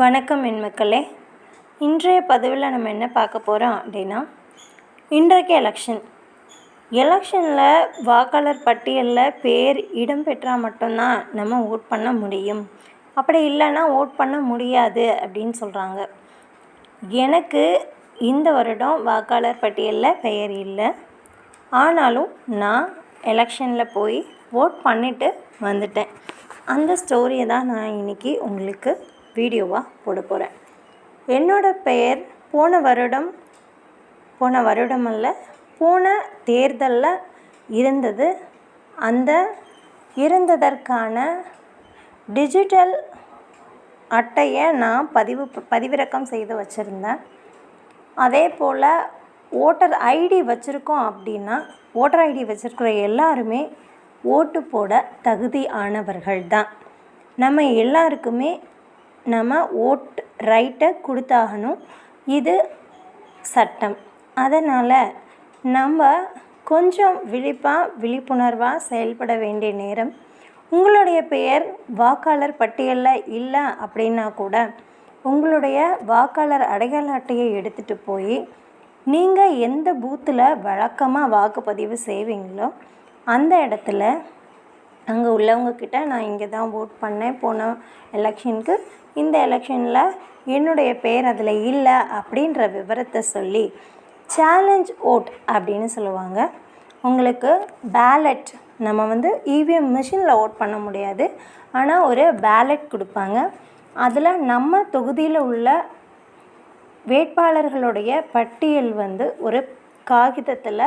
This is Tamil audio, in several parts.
வணக்கம் என் மக்களே. இன்றைய பதிவில் நம்ம என்ன பார்க்க போகிறோம் அப்படின்னா இன்றைக்கு எலெக்ஷன் எலெக்ஷனில் வாக்காளர் பட்டியலில் பேர் இடம்பெற்றால் மட்டும்தான் நம்ம ஓட் பண்ண முடியும். அப்படி இல்லைன்னா ஓட் பண்ண முடியாது அப்படின்னு சொல்கிறாங்க எனக்கு இந்த வருடம் வாக்காளர் பட்டியலில் பெயர் இல்லை. ஆனாலும் நான் எலெக்ஷனில் போய் ஓட் பண்ணிவிட்டு வந்துட்டேன். அந்த ஸ்டோரியை தான் நான் இன்றைக்கி உங்களுக்கு வீடியோவாக போட போகிறேன் என்னோடய பெயர் போன வருடம் போன வருடம் அல்ல போன தேர்தலில் இருந்தது. அந்த இருந்ததற்கான டிஜிட்டல் அட்டையை நான் பதிவு பதிவிறக்கம் செய்து வச்சுருந்தேன். அதே போல் ஓட்டர் ஐடி வச்சுருக்கோம் அப்படின்னா ஓட்டர் ஐடி வச்சுருக்கிற எல்லாருமே ஓட்டு போட தகுதி ஆனவர்கள் தான் நம்ம எல்லாருக்குமே நம்ம ஓட் ரைட்டை கொடுத்தாகணும். இது சட்டம். அதனால் நம்ம கொஞ்சம் விழிப்பாக விழிப்புணர்வாக செயல்பட வேண்டிய நேரம். உங்களுடைய பெயர் வாக்காளர் பட்டியலில் இல்லை அப்படின்னா கூட உங்களுடைய வாக்காளர் அடையாள அட்டையை எடுத்துகிட்டு போய் நீங்கள் எந்த பூத்தில் வழக்கமாக வாக்குப்பதிவு செய்வீங்களோ அந்த இடத்துல அங்கே உள்ளவங்கக்கிட்ட நான் இங்கே தான் ஓட் பண்ணேன். போன எலெக்ஷனுக்கு இந்த எலெக்ஷனில் என்னுடைய பேர் அதில் இல்லை அப்படின்ற விவரத்தை சொல்லி சேலஞ்ச் ஓட் அப்படின்னு சொல்லுவாங்க. உங்களுக்கு பேலட் நம்ம வந்து இவிஎம் மிஷினில் ஓட் பண்ண முடியாது. ஆனால் ஒரு பேலட் கொடுப்பாங்க. அதில் நம்ம தொகுதியில் உள்ள வேட்பாளர்களுடைய பட்டியல் வந்து ஒரு காகிதத்தில்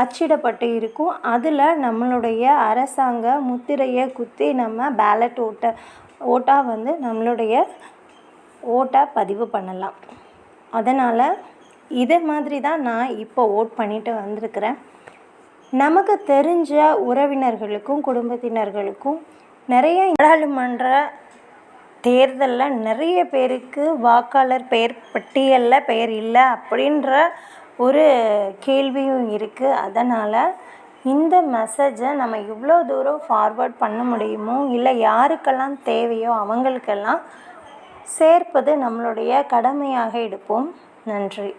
அச்சிடப்பட்டு இருக்கும். அதில் நம்மளுடைய அரசாங்க முத்திரையை குத்தி நம்ம பேலட் ஓட்டை ஓட்டாக வந்து நம்மளுடைய ஓட்டை பதிவு பண்ணலாம். அதனால் இதே மாதிரி தான் நான் இப்போ ஓட் பண்ணிட்டு வந்திருக்கிறேன். நமக்கு தெரிஞ்ச உறவினர்களுக்கும் குடும்பத்தினர்களுக்கும் நிறைய நாடாளுமன்ற தேர்தலில் நிறைய பேருக்கு வாக்காளர் பெயர் பட்டியலில் பெயர் இல்லை அப்படின்ற ஒரு கேள்வியும் இருக்குது அதனால் இந்த மெசேஜை நம்ம எவ்வளோ தூரம் ஃபார்வர்ட் பண்ண முடியுமோ? இல்லை யாருக்கெல்லாம் தேவையோ அவங்களுக்கெல்லாம் சேர்ப்பது நம்மளுடைய கடமையாக எடுப்போம். நன்றி.